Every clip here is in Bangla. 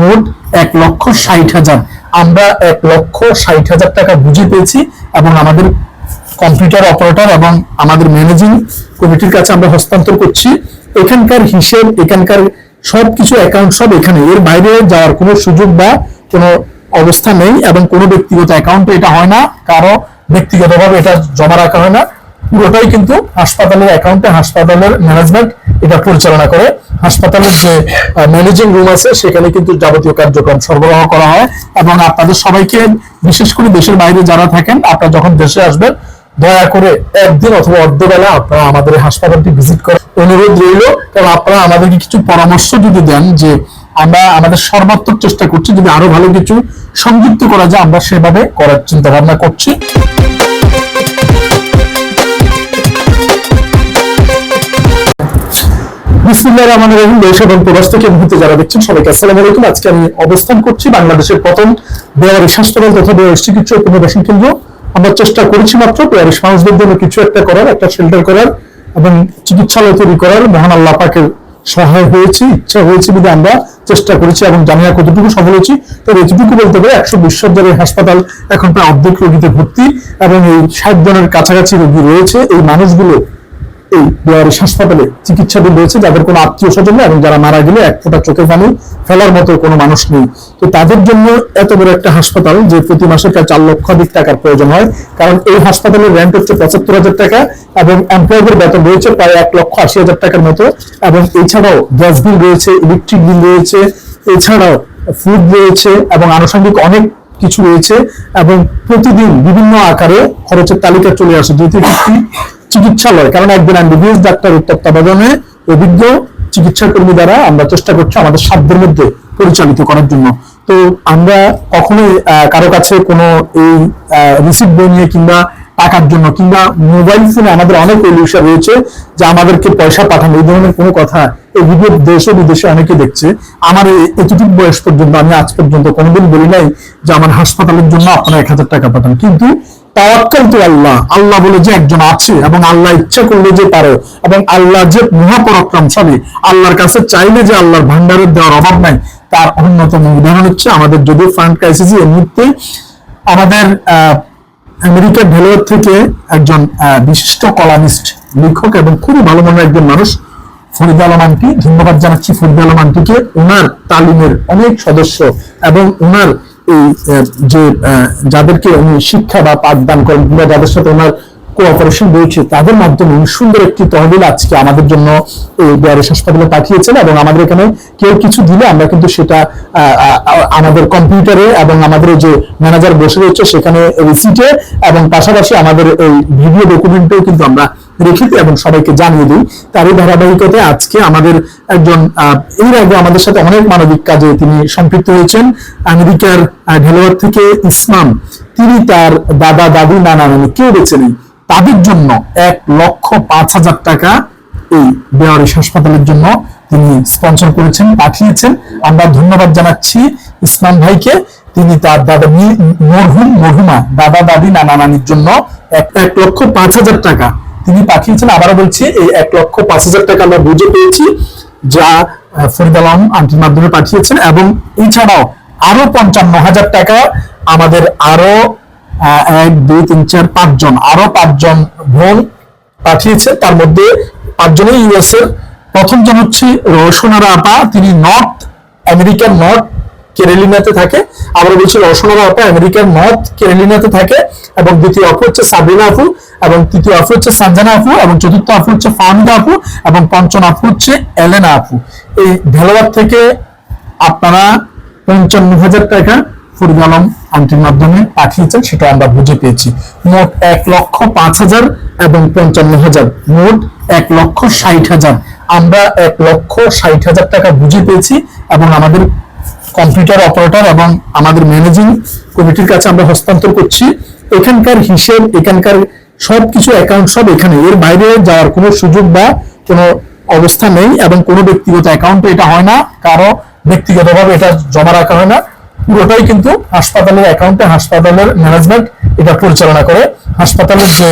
মোট এক লক্ষ ষাট হাজার। আমরা এক লক্ষ ষাট হাজার টাকা বুঝে পেয়েছি এবং আমাদের কম্পিউটার অপারেটর এবং আমাদের ম্যানেজিং কমিটির কাছে আমরা হস্তান্তর করছি। এখানকার হিসেব, এখানকার সবকিছু অ্যাকাউন্ট সব এখানে। এর বাইরে যাওয়ার কোনো সুযোগ বা কোনো অবস্থা নেই এবং কোনো ব্যক্তিগত অ্যাকাউন্টে এটা হয় না। কারও ব্যক্তিগতভাবে এটা জমা রাখা হয় না। পুরোটাই কিন্তু হাসপাতালের অ্যাকাউন্টে হাসপাতালের ম্যানেজমেন্ট এটা পরিচালনা করে। হাসপাতালের যে ম্যানেজিং রুম আছে, সেখানে কিন্তু যাবতীয় কার্যক্রম সরবরাহ করা হয় এবং আপনাদের সবাইকে, বিশেষ করে দেশের বাইরে যারা থাকেন, আপনারা যখন দেশে আসবেন, দয়া করে একদিন অথবা অর্ধবেলা আপনারা আমাদের হাসপাতালটি ভিজিট করেন অনুরোধ রইল। এবং আপনারা আমাদেরকে কিছু পরামর্শ যদি দেন যে আমরা আমাদের সর্বাত্মক চেষ্টা করছি যদি আরও ভালো কিছু সংযুক্ত করা যায়, আমরা সেভাবে করার চিন্তা ভাবনা করছি। বিসমিল্লাহির রহমানির রহিম দেশ এবং প্রবাস থেকে মুহূর্তে যারা দেখছেন সবাইকে আসসালামু আলাইকুম। আজকে আমি অবস্থান করছি বাংলাদেশের প্রথম তথা চিকিৎসা পুনর্বাসন কেন্দ্র। আমরা চেষ্টা করেছি মাত্র মানুষদের জন্য কিছু একটা করার, একটা শেল্টার করার এবং চিকিৎসালয় তৈরি করার। মহান আল্লাহ পাকের সহায় হয়েছে, ইচ্ছা হয়েছে বলে আমরা চেষ্টা করেছি এবং জানি না কতটুকু সফল হয়েছি। তবে এটুকু বলতে পারে একশো বিশ সজ্জার হাসপাতাল এখন প্রায় অর্ধেক রোগীতে ভর্তি এবং এই ষাট জনের কাছাকাছি রোগী রয়েছে। এই মানুষগুলো এই বেয়ারিশ হাসপাতালে চিকিৎসাধীন রয়েছে যাদের কোনো আত্মীয় স্বজন নেই এবং যারা মারা গেলে এক ফোঁটা চোখের পানি ফেলার মতো কোনো মানুষ নেই। তো তাদের জন্য এত বড় একটা হাসপাতাল যে প্রতি মাসে প্রায় চার লক্ষাধিক টাকার প্রয়োজন হয়। কারণ এই হাসপাতালের রেন্ট হচ্ছে পঁচাত্তর হাজার টাকা এবং এমপ্লয়ীদের বেতন রয়েছে প্রায় এক লক্ষ আশি হাজার টাকার মতো এবং এছাড়াও গ্যাস বিল রয়েছে ইলেকট্রিক বিল রয়েছে, এছাড়াও ফুড রয়েছে এবং আনুষঙ্গিক অনেক কিছু রয়েছে এবং প্রতিদিন বিভিন্ন আকারে খরচের তালিকা চলে আসে। যেহেতু চিকিৎসালয় কারণ একজন এমবিবিএস ডাক্তারের তত্ত্বাবধানে অভিজ্ঞ চিকিৎসা কর্মী দ্বারা আমরা চেষ্টা করছি আমাদের সাধ্যের মধ্যে পরিচালিত করার জন্য। তো আমরা কখনোই কারও কাছে কোনো এই রিসিপ্ট বই নিয়ে কিংবা টাকার জন্য কিংবা মোবাইল ফোনে আমাদের অনেক ইলিউশন রয়েছে যে আমাদেরকে পয়সা পাঠানো, এই ধরনের কোনো কথা এই ভিডিও দেশে, বিদেশে অনেকে দেখছে। আমার এতটুকু বয়স পর্যন্ত, আমি আজ পর্যন্ত কোনোদিন বলি নাই যে আমার হাসপাতালের জন্য আপনারা এক হাজার টাকা পাঠান। কিন্তু তাওয়াক্কাল তো আল্লাহ। বলে যে একজন আছে এবং আল্লাহ ইচ্ছা করলে যে পারে এবং আল্লাহ যে মহাপরাক্রমশালী আল্লাহর কাছে চাইলে যে আল্লাহর ভান্ডারের দেওয়ার অভাব নাই। তার অন্যতম উদাহরণ হচ্ছে আমাদের যদি ফান্ড ক্রাইসিস এই মুহূর্তে, আমাদের আমেরিকার ভেলোয়ার থেকে একজন বিশিষ্ট কলামিস্ট, লেখক এবং খুবই ভালো মনের একজন মানুষ, ফরিদ আলম ধন্যবাদ জানাচ্ছি ফরিদ আলম ওনার তালিমের অনেক সদস্য এবং ওনার এই যে যাদেরকে উনি শিক্ষা বা পাঠদান করেন কিংবা যাদের সাথে ওনার কোঅপারেশন রয়েছে, তাদের মাধ্যমে সুন্দর একটি তহবিল আজকে আমাদের জন্য এই বিআরএস হাসপাতালে পাঠিয়েছেন এবং আমাদের এখানে কেউ কিছু দিলে আমরা কিন্তু সেটা আমাদের কম্পিউটারে এবং আমাদের যে ম্যানেজার বসে রয়েছে সেখানে রিসিটে এবং পাশাপাশি আমাদের এই ভিডিও ডকুমেন্টেও কিন্তু আমরা রেখে দিই এবং সবাইকে জানিয়ে দিই, তারই ধারাবাহিকতায় আজকে আমাদের একজন এর আগে আমাদের সাথে অনেক মানবিক কাজে তিনি সম্পৃক্ত হয়েছেন। আমেরিকার ঢেলোয়ার থেকে ইসলাম, তিনি তার দাদা দাদি নানা নানি, কেউ বেছে নেই। তাদের জন্য এক লক্ষ পাঁচ হাজার টাকা এই বেয়ারিশ হাসপাতালের জন্য তিনি স্পন্সর করেছেন, পাঠিয়েছেন। আমরা ধন্যবাদ জানাচ্ছি ইসলাম ভাইকে। তিনি তার দাদা মরহুম, মরহুমা, দাদা দাদি, নানা নানির জন্য এক লক্ষ পাঁচ হাজার টাকা তিনি পাঠিয়েছেন, আবারও বলছি, এই এক লক্ষ পাঁচ হাজার টাকা আমরা বুঝে পেয়েছি, যা ফরিদ আলম আন্টির মাধ্যমে পাঠিয়েছেন এবং এছাড়াও আরও পঞ্চান্ন হাজার টাকা আমাদের আরও এক, দুই, তিন, চার, পাঁচজন আরও পাঁচজন বোন পাঠিয়েছে। তার মধ্যে পাঁচজনই ইউএস এর প্রথম জন হচ্ছে রোশনারা আপা, তিনি নর্থ আমেরিকার নর্থ কেরেলিনাতে থাকে। আবার বলছি রোশনারা আপা আমেরিকার নর্থ কেরেলিনাতে থাকে এবং দ্বিতীয় আপু হচ্ছে সাবিনা আপু এবং তৃতীয় আপু হচ্ছে সানজানা আপু এবং চতুর্থ আপু হচ্ছে ফাহমিদা আপু এবং পঞ্চম আপু হচ্ছে এলেনা আপু। এই ভেলোয়ার থেকে আপনারা পঞ্চান্ন হাজার টাকা ফরিদ আলম মাধ্যমে পাঠিয়েছেন, সেটা আমরা বুঝে পেয়েছি। মোট এক লক্ষ পাঁচ হাজার এবং পঞ্চান্ন হাজার। মোট এক লক্ষ ষাট হাজার। আমরা এক লক্ষ ষাট হাজার টাকা বুঝে পেয়েছি এবং আমাদের কম্পিউটার অপারেটর এবং আমাদের ম্যানেজিং কমিটির কাছে আমরা হস্তান্তর করছি। এখানকার হিসেব, এখানকার সবকিছু অ্যাকাউন্ট সব এখানে। এর বাইরে যাওয়ার কোনো সুযোগ বা কোনো অবস্থা নেই এবং কোনো ব্যক্তিগত অ্যাকাউন্টে এটা হয় না। কারও ব্যক্তিগতভাবে এটা জমা রাখা হয় না। পুরোটাই কিন্তু হাসপাতালের অ্যাকাউন্টে হাসপাতালের ম্যানেজমেন্ট এটা পরিচালনা করে। হাসপাতালের যে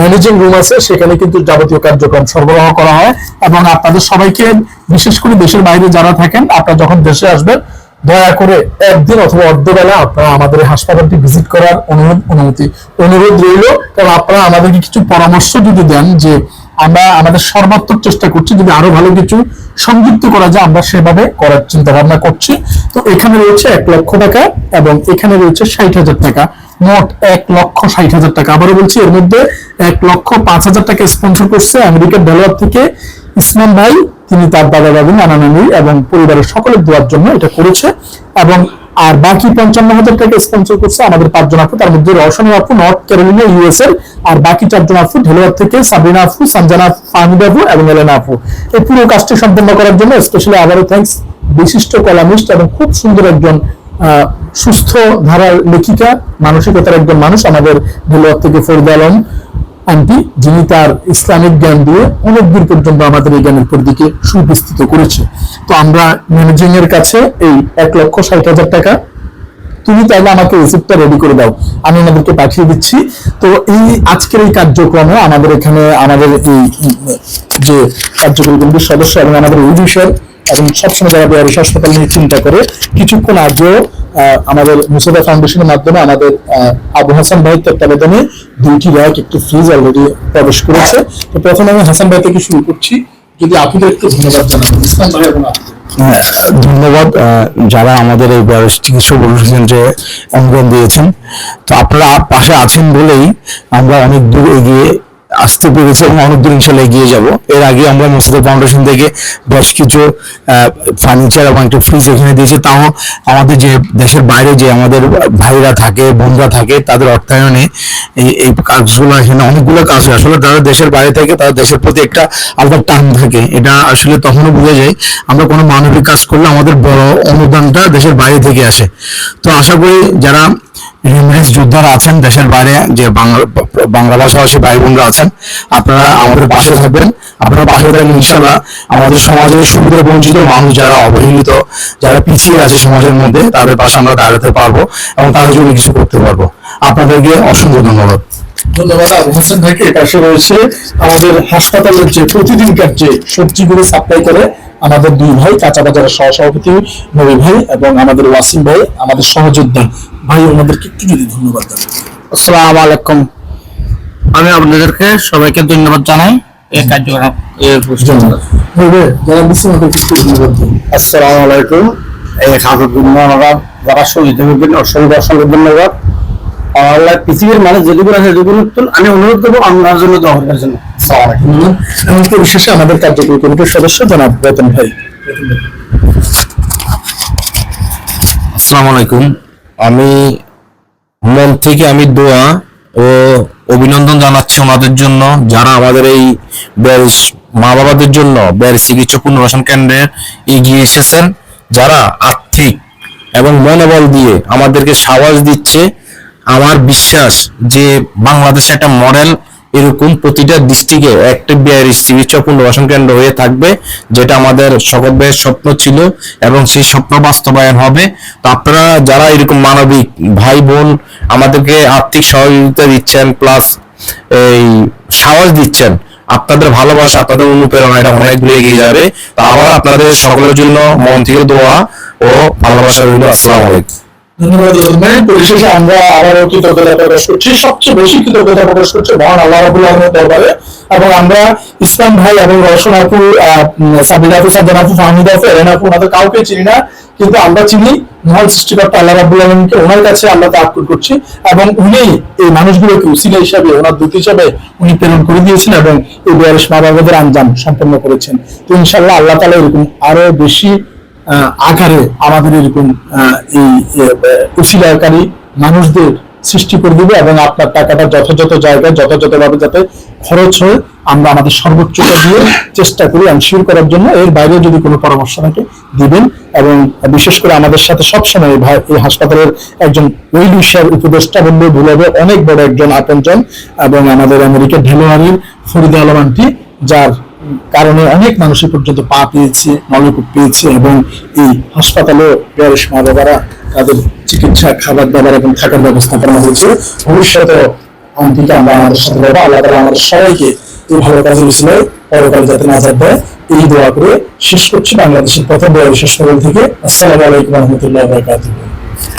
ম্যানেজিং রুম আছে, সেখানে কিন্তু যাবতীয় কার্যক্রম সরবরাহ করা হয়। এবং আপনাদের সবাইকে, বিশেষ করে দেশের বাইরে যারা থাকেন, আপনারা যখন দেশে আসবেন দয়া করে একদিন অথবা অর্ধবেলা আপনারা আমাদের হাসপাতালটি ভিজিট করার অনুরোধ, অনুমতি, অনুরোধ রইল। কারণ আপনারা আমাদেরকে কিছু পরামর্শ যদি দেন যে আমরা আমাদের সর্বাত্মক চেষ্টা করছি যদি আরও ভালো কিছু সংযুক্ত করা যায়, আমরা সেভাবে করার চিন্তা ভাবনা করছি। তো এখানে রয়েছে এক লক্ষ টাকা এবং এখানে রয়েছে ষাট হাজার টাকা। মোট এক লক্ষ ষাট হাজার টাকা। আবারও বলছি, এর মধ্যে এক লক্ষ পাঁচ হাজার টাকা স্পন্সর করছে আমেরিকার ডলার থেকে। ইসলাম ভাই তিনি তার দাদা দাদু নানা নানি এবং পরিবারের সকলের দোয়ার জন্য এটা করেছে এবং আর বাকি পঞ্চান্ন হাজার টাকা স্পন্সর করছে আমাদের পাঁচজন আপু তার মধ্যে রওশনী আপু নর্থ ক্যারোলিনা ইউএস এর আর বাকি চারজন আপু ঢেলোয়ার থেকে সাবিনা আপু সঞ্জানা আপু, ফাহমিদা আপু এবং এলেনা আপু। এই পুরো কাজটি সম্পন্ন করার জন্য স্পেশালি আবারও থ্যাংকস বিশিষ্ট কলামিস্ট এবং খুব সুন্দর একজন সুস্থ ধারার লেখিকা মানসিকতার একজন মানুষ আমাদের ঢেলোয়ার থেকে ফরিদা আলম। আন্টি যিনি তার ইসলামিক জ্ঞান দিয়ে অনেক দূর পর্যন্ত আমাদের এই জ্ঞানের পরিধিকে সুবিস্তৃত করেছে। তো আমরা ম্যানেজিং এর কাছে এই এক লক্ষ ষাট হাজার টাকা তুমি তাহলে আমাকে রিসিপ্টটা রেডি করে দাও। আমি ওনাদেরকে পাঠিয়ে দিচ্ছি। তো এই আজকের এই কার্যক্রমে আমাদের এখানে আমাদের এই যে কার্যকরী কমিটির সদস্য এবং আমাদের এই এবং সবসময় যারা বিহারিস হাসপাতাল নিয়ে চিন্তা করে, কিছুক্ষণ আগেও আমাদের মুসিদা ফাউন্ডেশনের মাধ্যমে আমাদের আবু হাসান ভাইয়ের তত্ত্বাবধানে দুইটি র্যাক একটি ফ্রিজ অলরেডি প্রবেশ করেছে। তো প্রথমে আমি হাসান ভাই থেকে শুরু করছি। যদি আপনাদের একটু ধন্যবাদ জানাব ইসলাম ভাই এবং হ্যাঁ, ধন্যবাদ যারা আমাদের এই বয়স চিকিৎসা কেন্দ্রে অঙ্গন দিয়েছেন। তো আপনারা পাশে আছেন বলেই আমরা অনেক দূর এগিয়ে আসতে পেরেছি এবং অনেক দূর ইনশাল্লাহ এগিয়ে যাব। এর আগে আমরা মুসিদা ফাউন্ডেশন থেকে বেশ কিছু ফার্নিচার এবং একটা ফ্রিজ এখানে দিয়েছি। তাও আমাদের যে দেশের বাইরে যে আমাদের ভাইরা থাকে, বোনরা থাকে, তাদের অর্থায়নে এই কাজগুলো এখানে অনেকগুলো কাজ হয়। আসলে তারা দেশের বাইরে থাকে তারা দেশের প্রতি একটা আলাদা টান থাকে। এটা আসলে তখনও বোঝা যায়। আমরা কোনো মানবিক কাজ করলে আমাদের বড় অনুদানটা দেশের বাইরে থেকে আসে। তো আশা করি যারা রিমিটেন্স যোদ্ধারা আছেন দেশের বাইরে, যে বাংলা ভাষাভাষী ভাই বোনরা আছেন, আপনারা আমাদের পাশে থাকবেন। আপনারা পাশে থাকবেন ইনশাল্লাহ আমাদের সমাজের সুবিধা বঞ্চিত মানুষ যারা অবহেলিত, যারা পিছিয়ে আছে সমাজের মধ্যে, তাদের পাশে আমরা দাঁড়াতে পারব এবং তাদের জন্য কিছু করতে পারব। আপনাদেরকে অসংখ্য ধন্যবাদ। ধন্যবাদ, আবু হোসেন ভাইকে। পাশে রয়েছে আমাদের হাসপাতালের যে প্রতিদিনকার যে সবজিগুলো সাপ্লাই করে আমাদের দুই ভাই কাঁচা বাজারের সহসভাপতি নবী ভাই এবং আমাদের ওয়াসিম ভাই, আমাদের সহযোদ্ধা ভাই ওনাদেরকে একটু যদি ধন্যবাদ জানাই আসসালামু আলাইকুম। আমি আপনাদেরকে সবাইকে ধন্যবাদ জানাই। এই কার্যক্রম এর আসসালামু আলাইকুম। এই খাবার জন্য আমরা যারা শহীদ হবেন অসংখ্য অসংখ্য ধন্যবাদ। আল্লাহ পৃথিবীর মানুষ যেটুকু আছে যেটুকু আমি অনুরোধ করব আপনার জন্য দোয়া করার জন্য। আসসালামু আলাইকুম ধন্যবাদ এবং পরিশেষে আমাদের কার্যকরী কমিটির সদস্য জনাব বেতন ভাই। আসসালামু আলাইকুম। আমি মন থেকে আমি দোয়া ও অভিনন্দন জানাচ্ছি ওনাদের জন্য, যারা আমাদের এই মা বাবাদের জন্য ব্যয় চিকিৎসা পুনর্বাসন কেন্দ্রে এগিয়ে এসেছেন, যারা আর্থিক এবং মনোবল দিয়ে আমাদেরকে সাহস দিচ্ছে, আমার বিশ্বাস যে বাংলাদেশে একটা মডেল এরকম প্রতিটা ডিস্ট্রিক্টে একটা বিহারি চিকিৎসা পুনর্বাসন কেন্দ্র হয়ে থাকবে, যেটা আমাদের সকল স্বপ্ন ছিল এবং সেই স্বপ্ন বাস্তবায়ন হবে। তো আপনারা যারা এরকম মানবিক ভাই বোন আমাদেরকে আর্থিক সহযোগিতা দিচ্ছেন প্লাস এই সাহস দিচ্ছেন, আপনাদের ভালোবাসা, আপনাদের অনুপ্রেরণা, এটা অনেক দূরে এগিয়ে যাবে। তো আবার আপনাদের সকলের জন্য মন থেকে দোয়া ও ভালোবাসা রইল আসসালামু আলাইকুম। ধন্যবাদ পরিশেষে আমরা আবারও কৃতজ্ঞতা প্রকাশ করছি। সবচেয়ে বেশি কৃতজ্ঞতা প্রকাশ মহান আল্লাহ রাবুল দরবারে। এবং আমরা ইসলাম ভাই এবং রওশন আপু আপু সাজ্জান আপু, ফাহমিদা আপু এরেন আপু, ওনাদের কাউকে চিনি না, কিন্তু আমরা চিনি মহান সৃষ্টিকর্তা আল্লাহ রাবুল আলমকে ওনার কাছে আমরা তাকুল করছি এবং উনি এই মানুষগুলোকে উসিলা হিসাবে, ওনার দূত হিসাবে উনি প্রেরণ করে দিয়েছেন এবং এই বিয়ারিশ মা বাবাদের আঞ্জাম সম্পন্ন করেছেন। তো ইনশাল্লাহ আল্লাহ তালা এরকম আরও বেশি আকারে আমাদের এরকম এই উশিলাকারী মানুষদের সৃষ্টি করে দিবে এবং আপনার টাকাটা যথাযথ জায়গায়, যথাযথভাবে যাতে খরচ হয়, আমরা আমাদের সর্বোচ্চটা দিয়ে চেষ্টা করি এনশিওর করার জন্য। এর বাইরে যদি কোনো পরামর্শ থাকে, দিবেন। এবং বিশেষ করে আমাদের সাথে সবসময় এই হাসপাতালের একজন ওই বিষয়ের উপদেষ্টা বললে ভুল হবে। অনেক বড় একজন আপনজন এবং আমাদের আমেরিকার ঢেলোয়ারির ফরিদা আলম যার কারণে অনেক মানুষ পর্যন্ত পা পেয়েছে নলকূপ পেয়েছে এবং এই হাসপাতালে বয়স মা বাবারা তাদের চিকিৎসা, খাবার দাবার এবং থাকার ব্যবস্থা করা হয়েছে। ভবিষ্যতে অন্তিকে আমরা আমাদের সাথে পাবো। আল্লাহ তাআলা আমাদের সবাইকে এই ভালো কাজের ছিলায় পরকালে যাতে নাজার দেয়। এই দোয়া করে শেষ করছি। বাংলাদেশের প্রথম বয়স হাসপাতাল থেকে। আসসালামু আলাইকুম রহমতুল্লাহ বারকাতুহ।